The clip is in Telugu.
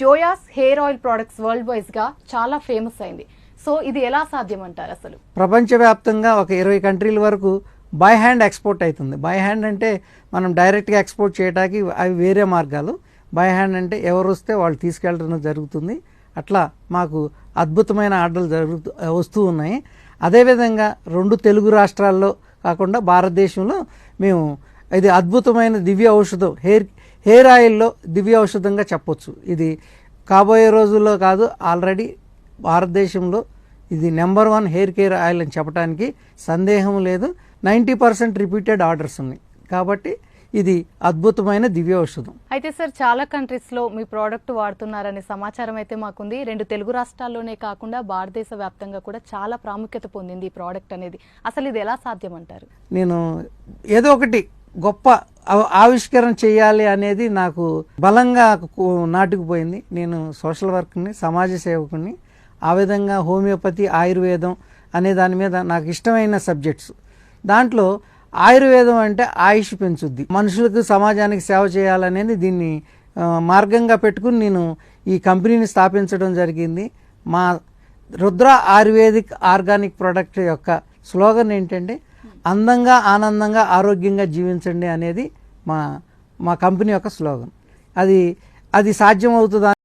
జోయాస్ హెయిర్ ఆయిల్ ప్రొడక్ట్స్ వరల్డ్ వైజ్గా చాలా ఫేమస్ అయింది. సో ఇది ఎలా సాధ్యం అంటారు అసలు? ప్రపంచవ్యాప్తంగా ఒక ఇరవై కంట్రీల వరకు బై హ్యాండ్ ఎక్స్పోర్ట్ అవుతుంది. బై హ్యాండ్ అంటే మనం డైరెక్ట్గా ఎక్స్పోర్ట్ చేయడానికి అవి వేరే మార్గాలు. బై హ్యాండ్ అంటే ఎవరు వస్తే వాళ్ళు తీసుకెళ్ళడం జరుగుతుంది. అట్లా మాకు అద్భుతమైన ఆర్డర్లు జరుగుతూ వస్తూ ఉన్నాయి. అదేవిధంగా రెండు తెలుగు రాష్ట్రాల్లో కాకుండా భారతదేశంలో మేము ఇది అద్భుతమైన దివ్య ఔషధం హెయిర్ హెయిర్ ఆయిల్లో దివ్య ఔషధంగా చెప్పొచ్చు. ఇది కాబోయే రోజుల్లో కాదు ఆల్రెడీ భారతదేశంలో ఇది number one hair care oil అని చెప్పడానికి సందేహం లేదు. నైంటీ పర్సెంట్ రిపీటెడ్ ఆర్డర్స్ ఉన్నాయి. కాబట్టి ఇది అద్భుతమైన దివ్య ఔషధం అయితే సార్ చాలా కంట్రీస్లో మీ ప్రోడక్ట్ వాడుతున్నారనే సమాచారం అయితే మాకుంది. రెండు తెలుగు రాష్ట్రాల్లోనే కాకుండా భారతదేశ వ్యాప్తంగా కూడా చాలా ప్రాముఖ్యత పొందింది ఈ ప్రోడక్ట్ అనేది. అసలు ఇది ఎలా సాధ్యం అంటారు నేను ఏదో ఒకటి గొప్ప ఆవిష్కరణ చేయాలి అనేది నాకు బలంగా నాటుకుపోయింది. నేను సోషల్ వర్క్ని సమాజ సేవకుని ఆ విధంగా హోమియోపతి ఆయుర్వేదం అనే దాని మీద నాకు ఇష్టమైన సబ్జెక్ట్స్. దాంట్లో ఆయుర్వేదం అంటే ఆయుష్ పెంచుద్ది. మనుషులకు సమాజానికి సేవ చేయాలనేది దీన్ని మార్గంగా పెట్టుకుని నేను ఈ కంపెనీని స్థాపించడం జరిగింది. మా రుద్ర ఆయుర్వేదిక్ ఆర్గానిక్ ప్రోడక్ట్ యొక్క స్లోగన్ ఏంటంటే అందంగా ఆనందంగా ఆరోగ్యంగా జీవించండి అనేది మా మా కంపెనీ యొక్క స్లోగన్. అది అది సాధ్యం అవుతుందా